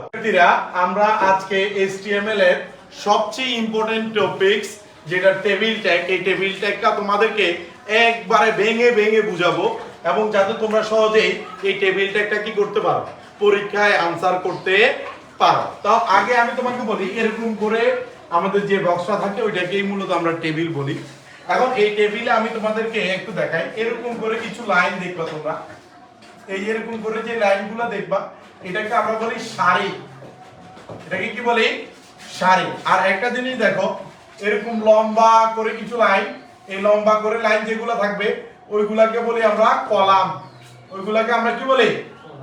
শিক্ষার্থীরা, আমরা আজকে HTML এর সবচেয়ে ইম্পর্টেন্ট টপিকস যেটা টেবিল ট্যাগ এই টেবিল ট্যাগটা তোমাদেরকে একবারে ভেঙে ভেঙে বুঝাবো এবং যাতে তোমরা সহজেই এই টেবিল ট্যাগটা কি করতে পারো? পরীক্ষায় আনসার করতে পারো। তো আগে আমি তোমাকে বলি, এরকম করে আমাদের যে বক্সটা থাকে, ওইটাকেই মূলত আমরা টেবিল বলি। এখন এই টেবিলে আমি তোমাদেরকে একটু দেখাই। এরকম করে কিছু লাইন দেখবা তোমরা। এই এরকম করে যে লাইনগুলো দেখবা এটাকে আমরা বলি সারি এটাকে কি বলি? সারি আর একটা জিনিস দেখো এরকম লম্বা করে কিছু লাইন এই লম্বা করে লাইন যেগুলো থাকবে ওইগুলাকে বলি আমরা কলাম। ওইগুলাকে আমরা কি বলি?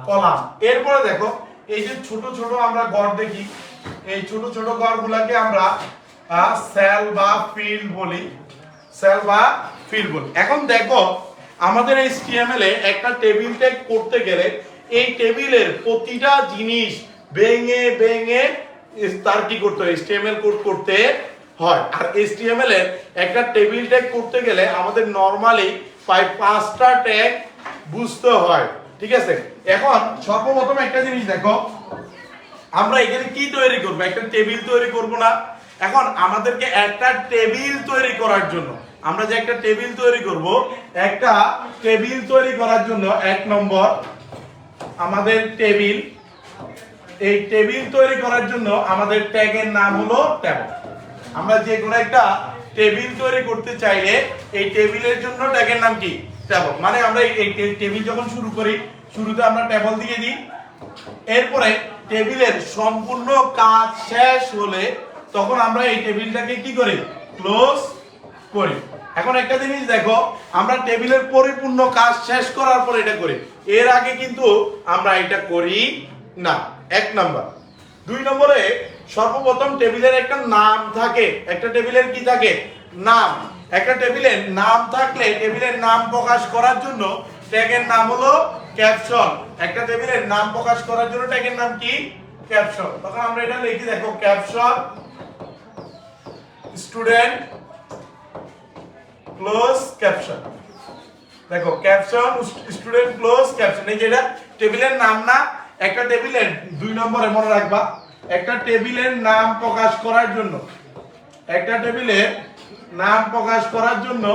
কলাম। এরপরে দেখো এই যে ছোট ছোট আমরা গড় দেখি এই ছোট ছোট গড়গুলাকে আমরা সেল বা ফিল্ড বলি। সেল বা ফিল্ড বলি। এখন দেখো আমাদের এই HTML এ একটা টেবিল ট্যাগ করতে গেলে এই টেবিলের প্রতিটা জিনিস ভেঙে ভেঙে তার কি করতে হয়, HTML কোড করতে হয়। আর HTML এর একটা টেবিল ট্যাগ করতে গেলে আমাদের নরমালি প্রায় পাঁচটা ট্যাগ বুঝতে হয়, ঠিক আছে? এখন সর্বপ্রথম একটা জিনিস দেখো, আমরা এখানে কি তৈরি করব? একটা টেবিল তৈরি করব না। এখন আমাদেরকে একটা টেবিল তৈরি করার জন্য, আমরা যে একটা টেবিল তৈরি করব, একটা টেবিল তৈরি করার জন্য এক নম্বর আমাদের টেবিল, এই টেবিল তৈরি করার জন্য আমাদের ট্যাগের নাম হলো ট্যাব। আমরা যে কোনো একটা টেবিল তৈরি করতে চাইলে এই টেবিলের জন্য ট্যাগের নাম কি? ট্যাব। মানে আমরা এই- টেবিল যখন শুরু করি, শুরুতে আমরা ট্যাবল দিয়ে দিই। এরপরে টেবিলের সম্পূর্ণ কাজ শেষ হলে তখন আমরা এই টেবিলটাকে কি করি? ক্লোজ করি। এখন একটা জিনিস দেখো, আমরা টেবিলের পরিপূর্ণ কাজ শেষ করার পর এটা করি। এর আগে কিন্তু আমরা এটা করি না। এক নাম্বার। দুই নম্বরে সর্বপ্রথম টেবিলের একটা নাম থাকে। একটা টেবিলের কি থাকে? নাম। একটা টেবিলের নাম থাকলে টেবিলের নাম প্রকাশ করার জন্য ট্যাগের নাম হলো ক্যাপশন একটা টেবিলের নাম প্রকাশ করার জন্য ট্যাগের নাম কি? ক্যাপশন তখন আমরা এটা লিখি দেখো ক্যাপশন স্টুডেন্ট ক্লোজ ক্যাপশন দেখো ক্যাপশন স্টুডেন্ট ক্লোজ ক্যাপশন এই যেটা টেবিলের নাম না, একটা টেবিলের, দুই নম্বরে মনে রাখবা, একটা টেবিলের নাম প্রকাশ করার জন্য, একটা টেবিলের নাম প্রকাশ করার জন্য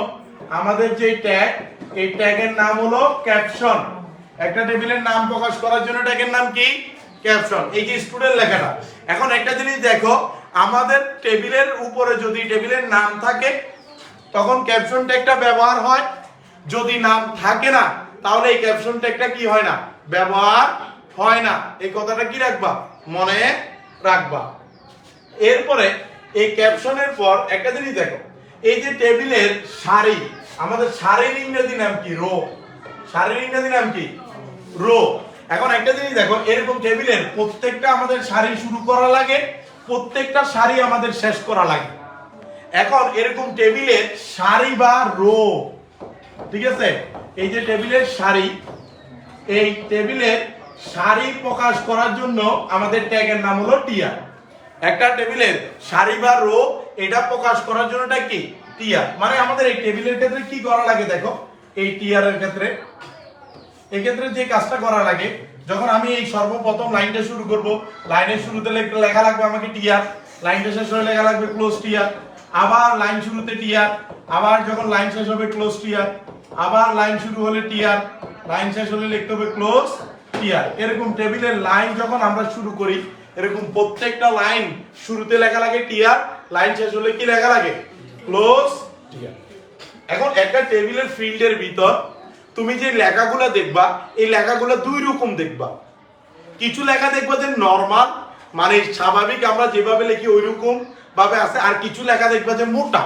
আমাদের যে ট্যাগ এই ট্যাগের নাম হলো ক্যাপশন একটা টেবিলের নাম প্রকাশ করার জন্য ট্যাগের নাম কি? ক্যাপশন এই যে স্টুডেন্ট লেখাটা। এখন একটা জিনিস দেখো, আমাদের টেবিলের উপরে যদি টেবিলের নাম থাকে, তখন ক্যাপশন ট্যাগটা ব্যবহার হয় যদি নাম থাকে না, তাহলে এই ক্যাপশন ট্যাগটা কি হয় না? ব্যবহার হয় না। এই কথাটা কি রাখবা? মনে রাখবা। এরপরে এই ক্যাপশনের পর একটা জিনিস দেখো। এই যে টেবিলের সারি, আমাদের সারির ইংরেজি নাম কি? রো। সারির ইংরেজি নাম কি? রো। এখন একটা জিনিস দেখো, এরকম টেবিলের প্রত্যেকটা আমাদের সারি শুরু করা লাগে, প্রত্যেকটা সারি আমাদের শেষ করা লাগে। এখন এরকম টেবিলের সারি বা রো ঠিক আছে? এই যে টেবিলের সারি, এই টেবিলের সারি প্রকাশ করার জন্য আমাদের ট্যাগের নাম হলো টিয়ার। একটা টেবিলের সারি বা রো, এটা প্রকাশ করার জন্য এটা কি? টিয়ার। মানে আমাদের এই টেবিলের ক্ষেত্রে কি করা লাগে দেখো? এই টিয়ারের ক্ষেত্রে। এই ক্ষেত্রে যে কাজটা করা লাগে, যখন আমি এই সর্বপ্রথম লাইনটা শুরু করব, লাইনের শুরুতে লেখা লাগবে আমাকে টিয়ার, লাইনটা শেষ হলে লেখা লাগবে ক্লোজ টিয়ার, আবার লাইন শুরুতে টিয়ার, আবার যখন লাইন শেষ হবে ক্লোজ টিয়ার আবার লাইন শুরু হলে টিয়ার লাইন শেষ হলে লিখতে হবে ক্লোজ টিয়ার এরকম টেবিলের লাইন যখন আমরা শুরু করি, এরকম প্রত্যেকটা লাইন শুরুতে লেখা লাগে টিয়ার লাইন শেষ হলে কি লেখা লাগে? ক্লোজ টিয়ার এখন একটা টেবিলের ফিল্ডের ভিতর তুমি যে লেখাগুলো দেখবা, এই লেখাগুলো দুই রকম দেখবা। কিছু লেখা দেখবা যে নর্মাল মানে স্বাভাবিক, আমরা যেভাবে লিখি ওই রকম ভাবে আছে, আর কিছু লেখা দেখবা যে মোটা।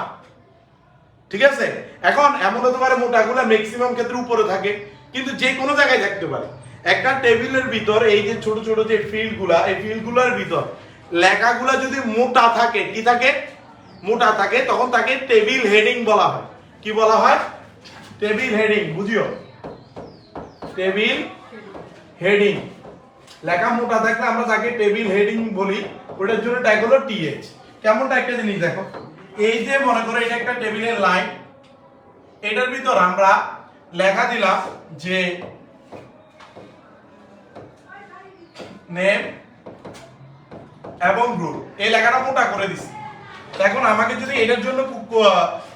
ঠিক আছে? এখন এমন হতে পারে মোটাগুলো ম্যাক্সিমাম ক্ষেত্রে উপরে থাকে, কিন্তু যে কোনো জায়গায় থাকতে পারে। একটা টেবিলের ভিতর এই যে ছোট ছোট যে ফিল্ডগুলা, এই ফিল্ডগুলোর ভিতর লেখাগুলা যদি মোটা থাকে, কি থাকে? মোটা থাকে, তখন তাকে টেবিল হেডিং বলা হয়। কি বলা হয়? টেবিল হেডিং বুঝিও? টেবিল হেডিং লেখা মোটা থাকলে আমরা তাকে টেবিল হেডিং বলি, ওটার জন্য ট্যাগ হলো টিএইচ কেমনটা একটা জিনিস দেখো। এই যে মনে করো, এটা একটা টেবিলের লাইন। এটার ভিতর আমরা লেখা দিলাম যে নেম এবং গ্রুপ। এই লেখাটা মোটা করে দিছি। এখন আমাকে যদি এটার জন্য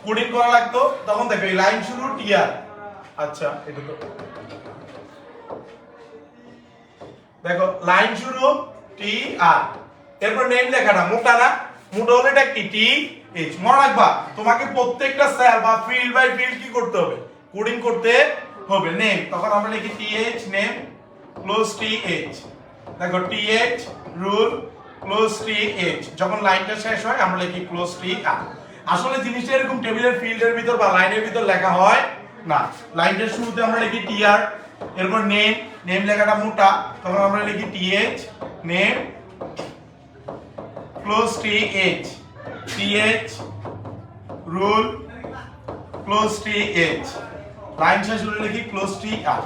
কোডিং করা লাগতো, তখন দেখো, এই লাইন শুরু টিআর। আচ্ছা এটা তো দেখো, লাইন শুরু টি আর এরপর নেম লেখাটা মোটা না। মোটা হলে এটা কি টি এইচ মনে রাখবা, তোমাকে প্রত্যেকটা সেল বা ফিল্ড বাই ফিল্ড কি করতে হবে? কোডিং করতে হবে। নেম তখন আমরা লিখি T H name close T H দেখো T H rule close T H যখন লাইনটা শেষ হয়, আমরা লিখি ক্লোজ টি আর আসলে জিনিসটা এরকম টেবিলের ফিল্ডের ভিতর বা লাইনের ভিতর লেখা হয় না। লাইনটার শুরুতে আমরা লিখি টি আর এরপর নেম নেম লেখাটা মোটা। তখন আমরা লিখি T H name close H rule close T H line শেষ হলে লিখি ক্লোজ টি আর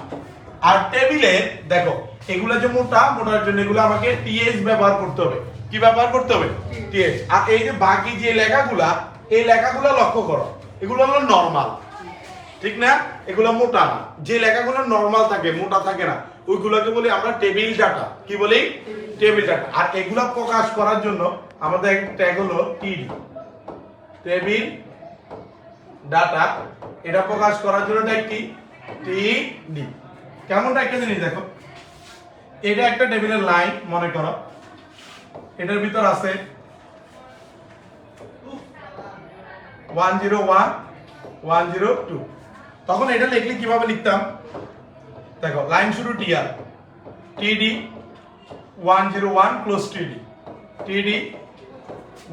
আর টেবিলে দেখো, এগুলো যে মোটা, মোটার জন্য এগুলো আমাকে টিএইচ ব্যবহার করতে হবে। কি ব্যবহার করতে হবে? টিএইচ আর এই যে বাকি যে লেখাগুলা, এই লেখাগুলো লক্ষ্য করো। এগুলো হলো নরমাল ঠিক না? এগুলো মোটা না। যে লেখাগুলো নরমাল থাকে, মোটা থাকে না, ওইগুলোকে বলি আমরা টেবিল ডাটা কি বলি? টেবিল ডাটা আর এগুলা প্রকাশ করার জন্য আমাদের ট্যাগ হলো টিডি টেবিল, ডাটা, এটা প্রকাশ করার জন্য ট্যাগ কি? টিডি কেমন একটা জিনিস দেখো? এটা একটা টেবিলের লাইন মনে করো। এটার ভিতর আছে one zero one one zero two তখন এটা লিখলে কীভাবে লিখতাম? দেখো লাইন শুরু টিআর টিডি one zero one close TD TD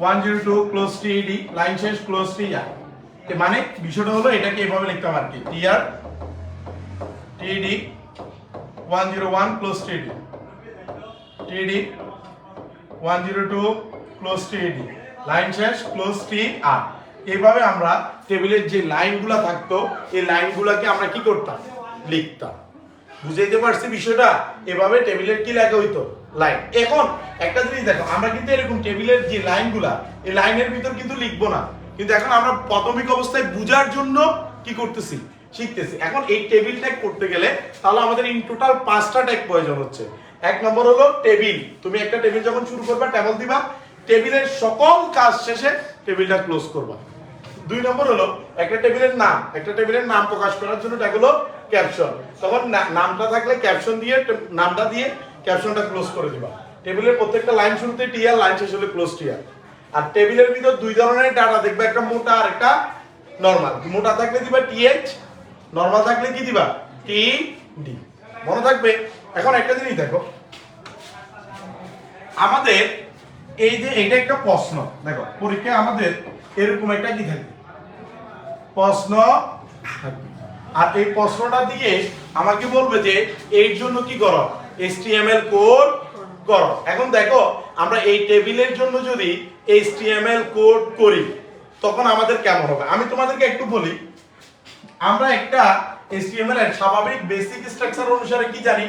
one zero two close TD line শেষ ক্লোজ টিআর মানে বিষয়টা হলো এটাকে এভাবে লিখতাম আর কি টিআর টিডি one zero one close TD TD one zero two close TD line শেষ ক্লোজ টি আর এইভাবে আমরা টেবিলের যে লাইনগুলো থাকতো, এই লাইনগুলোকে আমরা কি করতাম? লিখতাম। বুঝাইতে পারছি বিষয়টা? এভাবে টেবিলের কি লেখা হইতো? লাইন এখন, একটা জিনিস দেখো, আমরা কিন্তু এরকম টেবিলের যে লাইনগুলা এই লাইনের ভিতর কিন্তু লিখব না। কিন্তু এখন আমরা প্রাথমিক অবস্থায় বুঝার জন্য কি করতেছি? শিখতেছি। এখন এই টেবিল ট্যাগ করতে গেলে তাহলে আমাদের ইন টোটাল পাঁচটা ট্যাগ প্রয়োজন হচ্ছে। এক নম্বর হলো টেবিল তুমি একটা টেবিল যখন শুরু করবা টেবল দিবা টেবিলের সকল কাজ শেষে টেবিলটা ক্লোজ করবা। দুই নম্বর হলো, একটা টেবিলের নাম, একটা টেবিলের নাম প্রকাশ করার জন্য এটা হলো ক্যাপশন তখন নামটা থাকলে ক্যাপশন দিয়ে, নামটা দিয়ে ক্যাপশনটা ক্লোজ করে দিবা। টেবিলের প্রত্যেকটা লাইন শুরুতে টিআর লাইন শেষ হলে ক্লোজ টিআর আর। টেবিলের ভিতর দুই ধরনের ডাটা দেখবে, একটা মোটা আর একটা নরমাল মোটা থাকলে দিবা টিএইচ নরমাল থাকলে কি দিবা? টি ডি মনে থাকবে? এখন একটা জিনিস দেখো। আমাদের এই যে, এটা একটা প্রশ্ন। দেখো, পরীক্ষায় আমাদের এরকম একটা কি থাকবে? প্রশ্ন? আর এই প্রশ্নটা দিয়ে আমাকে বলবে যে এর জন্য কি করো? HTML কোড করো। এখন দেখো, আমরা এই টেবিলের জন্য যদি HTML কোড করি, তখন আমাদের কেমন হবে? আমি তোমাদেরকে একটু বলি। আমরা একটা HTML এর স্বাভাবিক বেসিক স্ট্রাকচার অনুসারে কি জানি?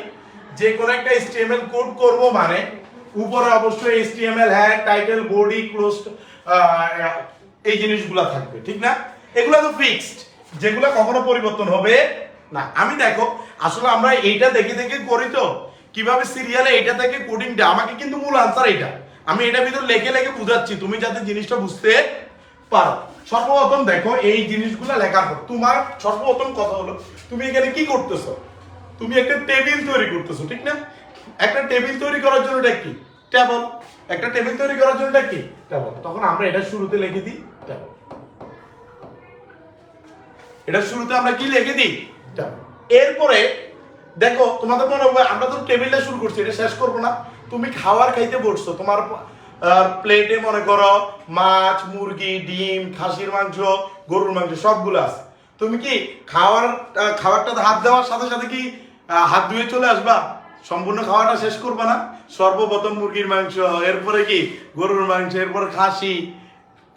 যে কোনো একটা HTML কোড করব মানে উপরে অবশ্যই HTML হ্যাগ টাইটেল বডি ক্লোজ এই জিনিসগুলো থাকবে, ঠিক না? এগুলো তো ফিক্সড যেগুলো কখনো পরিবর্তন হবে না। আমি দেখো, আসলে আমরা এইটা দেখে দেখে করি তো, কীভাবে সিরিয়ালে এইটা থেকে কোডিংটা আমাকে কিন্তু মূল আনসার এইটা। আমি এটা ভিতর লেখে লেখে বুঝাচ্ছি, তুমি যাতে জিনিসটা বুঝতে পারো। সর্বপ্রথম দেখো, এই জিনিসগুলো লেখার পর, তোমার সর্বপ্রথম কথা হলো, তুমি এখানে কি করতেছো? তুমি একটা টেবিল তৈরি করতেছো, ঠিক না? একটা টেবিল তৈরি করার জন্য এটা কি? টেবল একটা টেবিল তৈরি করার জন্য এটা কি? টেবল তখন আমরা এটা শুরুতে লিখে দিই। এটা শুরুতে আমরা কি লিখে দিই? এরপরে দেখো তোমাদের মনে হবে আমরা তো টেবিলটা শুরু করছি এটা শেষ করব না। তুমি খাওয়ার খাইতে বসছো তোমার প্লেটে মনে করো মাছ মুরগি ডিম খাসির মাংস গরুর মাংস সবগুলো আছে। তুমি কি খাওয়ার খাবারটাতে হাত দেওয়ার সাথে সাথে কি হাত ধুয়ে চলে আসবা? সম্পূর্ণ খাওয়াটা শেষ করবা না? সর্বপ্রথম মুরগির মাংস এরপরে কি? গরুর মাংস এরপরে খাসি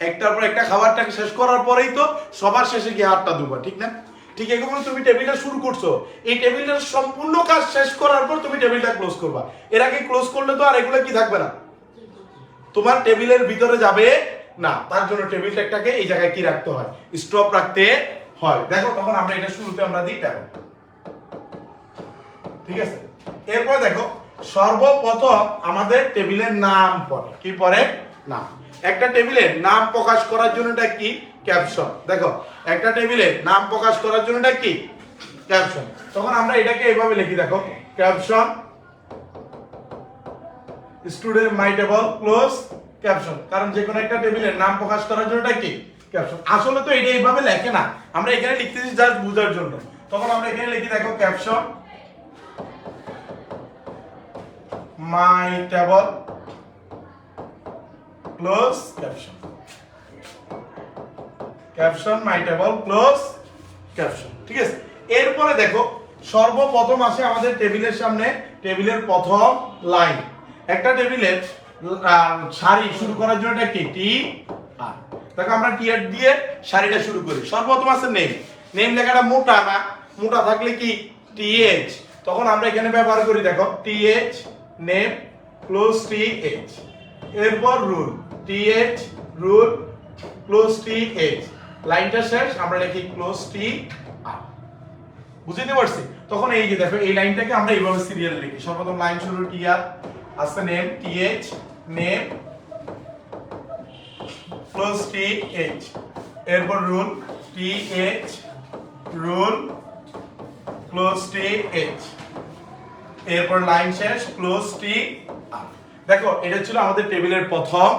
একটার পর একটা খাবারটাকে শেষ করার পরেই তো সবার শেষে গিয়ে হাতটা ধুবা, ঠিক না? ঠিক এরকম তুমি টেবিলটা শুরু করছ। এই টেবিলটার সম্পূর্ণ কাজ শেষ করার পর তুমি টেবিলটা ক্লোজ করবা। এর আগে ক্লোজ করলে তো আর এগুলো কি থাকবে না? তোমার টেবিলের ভিতরে যাবে না, তার জন্য টেবিল ট্যাগটাকে এই জায়গায় কি রাখতে হয়? স্টপ রাখতে হয়। দেখো, তখন আমরা এটা শুরুতে আমরা দিই ট্যাব ঠিক আছে? এরপর দেখো, সর্বপ্রথম আমাদের টেবিলের নাম পড়ে। কি পড়ে? নাম। একটা টেবিলের নাম প্রকাশ করার জন্য এটা কি? ক্যাপশন। দেখো, একটা টেবিলের নাম প্রকাশ করার জন্য এটা কি? ক্যাপশন। তখন আমরা এটাকে এইভাবে লিখি, দেখো, caption, student my table, close, caption. কারণ যে কোনো একটা টেবিলের নাম প্রকাশ করার জন্য এটা কি? ক্যাপশন। আসলে তো এটা এইভাবে লেখে না। আমরা এখানে লিখতেছি জাস্ট বোঝার জন্য। তখন আমরা এখানে লিখি, দেখো, caption, my table close caption caption my table close caption ঠিক আছে? এরপরে দেখো, সর্বপ্রথম আসে আমাদের টেবিলের সামনে, টেবিলের প্রথম লাইন একটা টেবিলের সারি শুরু করার জন্য এটা কি? টি আর দেখো আমরা টি আর দিয়ে সারিটা শুরু করি। সর্বপ্রথম আছে নেম নেম লেখাটা মোটা না। মোটা থাকলে কি? টি এইচ তখন আমরা এখানে ব্যবহার করি, দেখো T H name close T H এরপর rule T H rule close T H লাইনটা শেষ, আমরা লিখি ক্লোজ টি বুঝতে পারছি? তখন এই যে দেখো, এই লাইনটাকে আমরা এইভাবে সিরিয়াল লিখি। সর্বপ্রথম লাইন শুরু টি আর আসছে name T H name close T H এরপর rule T H rule close T H এরপর লাইন শেষ ক্লোজ টি দেখো, এটা ছিল আমাদের টেবিলের প্রথম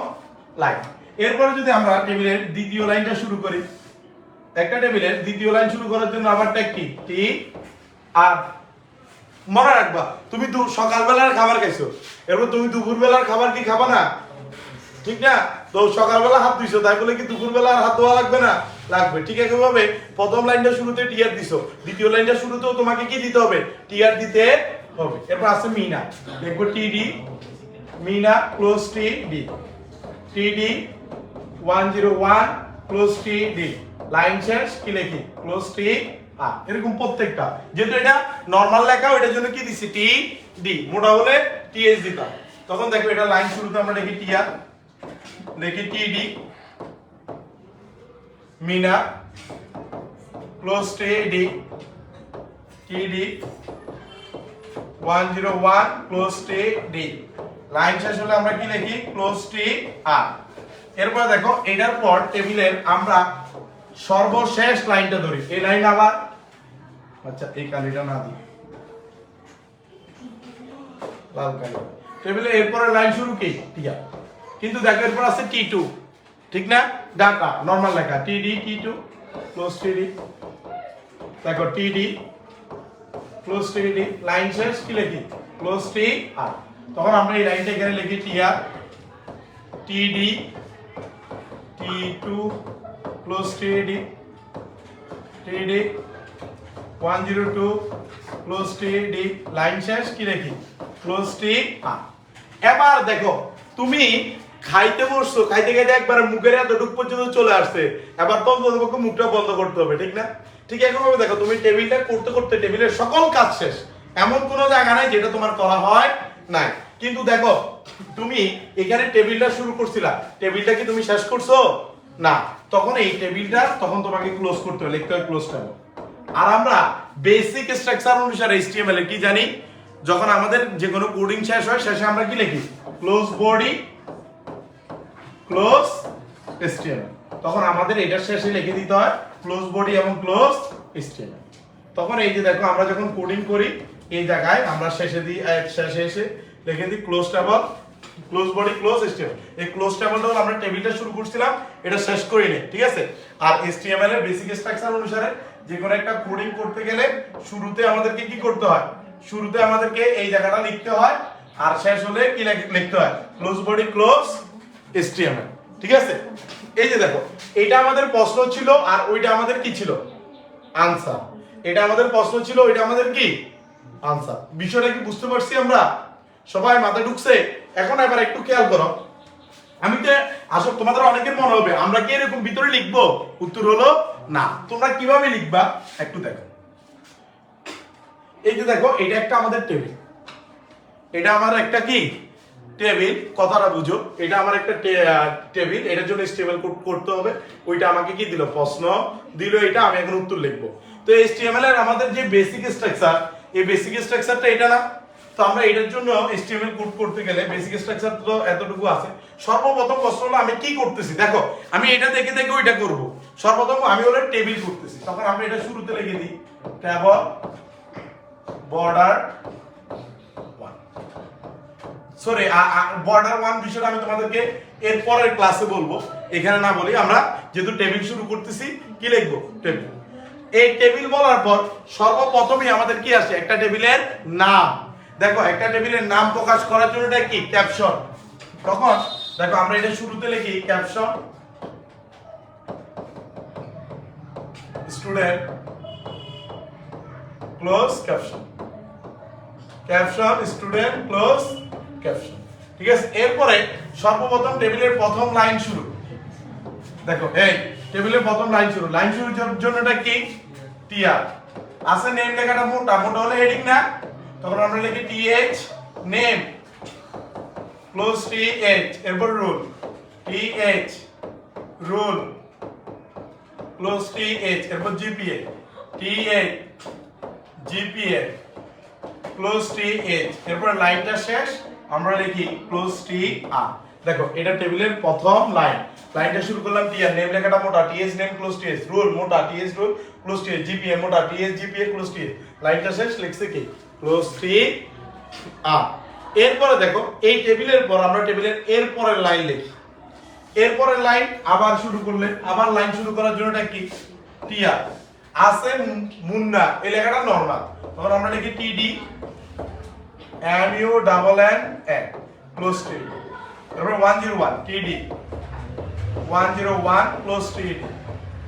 লাইন। এরপরে যদি আমরা টেবিলের দ্বিতীয় লাইনটা শুরু করি, একটা টেবিলের দ্বিতীয় লাইন শুরু করার জন্য আবারটা কি? টি আর মনে রাখবা, তুমি দু সকালবেলার খাবার খাইছো। এরপর তুমি দুপুরবেলার খাবার কি খাবা না? ঠিক না? তো সকালবেলা হাত ধুইছো, তাই বলে কি দুপুরবেলা আর হাত ধোয়া লাগবে না? লাগবে। ঠিক আছে ভাবে প্রথম লাইনটা শুরুতে টিআর দিছো। দ্বিতীয় লাইনটা শুরুতেও তোমাকে কি দিতে হবে? টিআর দিতে হবে। এরপর আছে মিনা। দেখব T D Meena close T D TD one zero one close T D line শেষ, কি লিখি? ক্লোজ টি আর এরকম প্রত্যেকটা। যেহেতু এটা নর্মাল লেখা, ওইটার জন্য কি দিছি? টি ডি মোটা হলে টিএস দিতাম। তখন দেখো, এটা লাইন শুরুতে আমরা লিখি টি আর লিখি TD Meena close TD one zero one close T D line শেষ হলে আমরা কি লিখি? ক্লোজ টি আর এরপর দেখো, এটার পর টেবিলের আমরা সর্বশেষ লাইনটা ধরি। এই লাইন আবার? আচ্ছা এই কালিটা না দিই। লাল কালি। টেবিলে এরপরে লাইন শুরু কি? আছে কিন্তু দেখো, এরপর আছে টি টু ঠিক না? ডাটা নর্মাল লেখা। T D T two close T D দেখো T D close T D line শেষ, কি লিখি? ক্লোজ টি আর তখন আমরা এই লাইনটা এখানে লিখি T R T T close T D T D one zero two close T D line শেষ, কি লিখি ক্লোজ টি এবার দেখো, তুমি খাইতে বসছো, খাইতে খাইতে একবার মুখের এতটুক পর্যন্ত চলে আসছে। এবার তো তোমাকে মুখটা বন্ধ করতে হবে, ঠিক না? ঠিক একইভাবে দেখো, তুমি টেবিলটা করতে করতে টেবিলের সকল কাজ শেষ। এমন কোনো জায়গা নাই যেটা তোমার করা হয় নাই। কিন্তু দেখো, তুমি এখানে টেবিলটা শুরু করছিলা। টেবিলটা কি তুমি শেষ করছ? না। তখন এই টেবিলটা, তখন তোমাকে ক্লোজ করতে হবে, লিখতে হবে ক্লোজ টেবিল আর আমরা বেসিক স্ট্রাকচার অনুসারে এইচটিএমএল কি জানি, যখন আমাদের যে কোনো কোডিং শেষ হয়, শেষে আমরা কি লিখি? ক্লোজ বডি ক্লোজ এইচটিএমএল তখন আমাদের এটার শেষে লিখে দিতে হয় ক্লোজ বডি এবং ক্লোজ এইচটিএমএল তখন এই যে দেখো, আমরা যখন কোডিং করি এই জায়গায় আমরা শেষে দিই শেষে এসে লিখে দিই close table close body close HTML এই ক্লোজ টেবলটা হলো আমরা টেবিলটা শুরু করছিলাম, এটা শেষ করি নি ঠিক আছে? আর এইচটিএমএল এর বেসিক স্ট্রাকচার অনুসারে যে কোনো একটা কোডিং করতে গেলে শুরুতে আমাদেরকে কি করতে হয়? শুরুতে আমাদেরকে এই জায়গাটা লিখতে হয়, আর শেষ হলে কি লেখ- লিখতে হয়? ক্লোজ বডি ক্লোজ এসটিএমএল ঠিক আছে? এই যে দেখো এটা আমাদের প্রশ্ন ছিল, আর ওইটা আমাদের কি ছিল? আনসার এটা আমাদের প্রশ্ন ছিল, ওইটা আমাদের কি? আনসার বিষয়টা কি বুঝতে পারছি আমরা? সবাই মাথায় ঢুকছে। এখন এবার একটু খেয়াল করো। আমি তো আসলে তোমাদের অনেকের মনে হবে, আমরা কি এরকম ভিতরে লিখব? উত্তর হলো না। তোমরা কীভাবে লিখবা? একটু দেখো। এই যে দেখো, এটা একটা আমাদের টেবিল এটা আমার একটা কি? টেবিল কথাটা বুঝো। এটা আমার একটা টেবিল এটার জন্য স্টেবল করতে হবে। ওইটা আমাকে কি দিল? প্রশ্ন দিল এটা, আমি এখন উত্তর লিখব। তো এইচটিএমএল এর আমাদের যে বেসিক স্ট্রাকচার এই বেসিক স্ট্রাকচারটা এটা না। তো আমরা এটার জন্য HTML কোড করতে গেলে বেসিক স্ট্রাকচার তো এতটুকু আছে। সর্বপ্রথম প্রশ্ন হলো, আমি কি করতেছি? দেখো, আমি এটা দেখে দেখে ওইটা করব। সর্বপ্রথম আমি হলো টেবিল করতেছি। তখন আমরা এটা শুরুতে লিখে দিই। Table border sorry border one বিষয়টা আমি তোমাদেরকে এর পরের ক্লাসে বলব। এখানে না বলি আমরা যেহেতু টেবিল শুরু করতেছি, কি লিখব? টেবিল এই টেবিল বলার পর সর্বপ্রথমই আমাদের কি আসে? একটা টেবিলের নাম। দেখো, একটা টেবিলের নাম প্রকাশ করার জন্য এটা কি? ক্যাপশন তখন, দেখো, আমরা এটা শুরুতে লিখি caption student close caption caption student close caption ঠিক আছে? এরপরে সর্বপ্রথম টেবিলের প্রথম লাইন শুরু। দেখো, এই টেবিলের প্রথম লাইন শুরু। লাইন শুরুর জন- জন্য এটা কি? টিআর আছে নেম লেখাটা মোটা মোটা হলে হেডিং না? তখন আমরা লিখি টিএইচ নেম ক্লোজ টিএইচ এরপর rule TH rule close TH এরপর GPA TH GPA close T H এরপর লাইনটা শেষ, আমরা লিখি ক্লোজ টি আর দেখো, এটা টেবিলের প্রথম লাইন। লাইনটা শুরু করলাম টি আর নেম লেখাটা মোটা, TS name close TS rule মোটা, TS rule close TS GPA মোটা, টিএস জিপিএ ক্লোজ টিএস। লাইনটা শেষ, লিখছে কি? ক্লোজ টি আর এরপরে দেখো, এই টেবিলের পর আমরা টেবিলের এর পরের লাইন লিখি। এরপরের লাইন আবার শুরু করলে, আবার লাইন শুরু করার জন্য এটা কি? টিআর আছে মুন্না, এই লেখাটা নরমাল তখন আমরা লিখি TD M U double N N close T তারপর one zero one TD one zero one close TD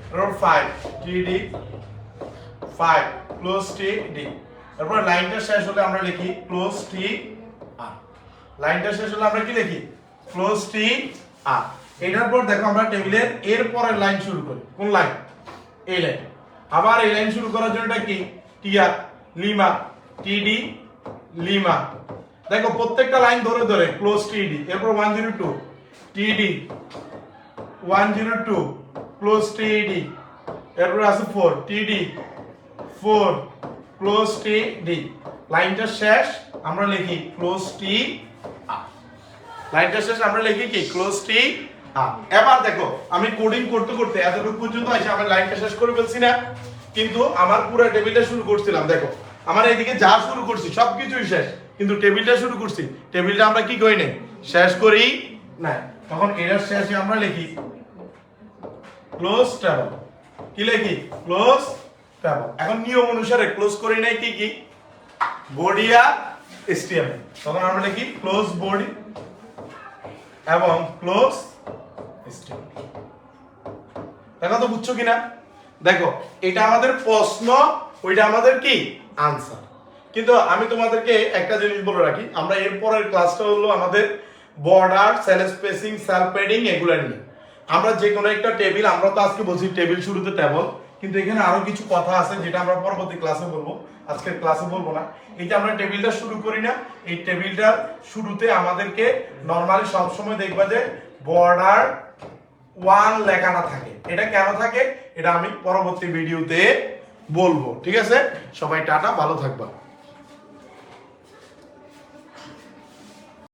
তারপর ফাইভ টিডি ফাইভ ক্লোজ টি ডি তারপর লাইনটা শেষ হলে আমরা লিখি ক্লোজ টি আর লাইনটা শেষ হলে আমরা কি লিখি? ক্লোজ টি আর এটার পর দেখো আমরা টেবিলের এর পরের লাইন শুরু করি। কোন লাইন এই লাইন আবার এই লাইন শুরু করার জন্য কি? টিআর লিমা টিডি লিমা। দেখো, প্রত্যেকটা লাইন ধরে ধরে ক্লোজ টিডি এরপর one zero two TD one zero two close TD এরপর আছে ফোর টিডি ফোর ক্লোজ টিডি লাইনটা শেষ, আমরা লিখি ক্লোজ টি লাইনটা শেষ, আমরা লিখি কি? ক্লোজ টি এবার দেখো, আমি কোডিং করতে করতে এতটুকু পর্যন্ত এসে আমি লাইনটা শেষ করে ফেলছি না, কিন্তু আমার পুরো টেবিলটা শুরু করছিলাম, দেখো। আমার এইদিকে যা শুরু করছি, সবকিছুই শেষ। কিন্তু টেবিলটা শুরু করছি। টেবিলটা আমরা কি করি নাই? শেষ করি। না তখন এটার শেষে আমরা লিখি ক্লোজ টেবল কি লিখি? ক্লোজ টেবল এখন নিয়ম অনুসারে ক্লোজ করি নাই কি কি? বডি আর এসটিএমএল তখন আমরা লিখি ক্লোজ বডি এবং ক্লোজ এসটিএমএল দেখো তো বুঝছ কিনা? দেখো, এটা আমাদের প্রশ্ন, ওইটা আমাদের কি? আনসার কিন্তু আমি তোমাদেরকে একটা জিনিস বলে রাখি, আমরা এর পরের ক্লাসটা হলো আমাদের border cell spacing cell padding এগুলো নিয়ে। আমরা যে কোনো একটা টেবিল আমরা তো আজকে বলছি টেবিল শুরুতে টেবল কিন্তু এখানে আরও কিছু কথা আছে যেটা আমরা পরবর্তী ক্লাসে বলব, আজকের ক্লাসে বলব না। এই যে আমরা টেবিলটা শুরু করি না, এই টেবিলটা শুরুতে আমাদেরকে নর্মালি সবসময় দেখবা যে বর্ডার ওয়ান লেখাটা থাকে। এটা কেন থাকে? এটা আমি পরবর্তী ভিডিওতে বলব। ঠিক আছে? সবাই টাটা, ভালো থাকবা।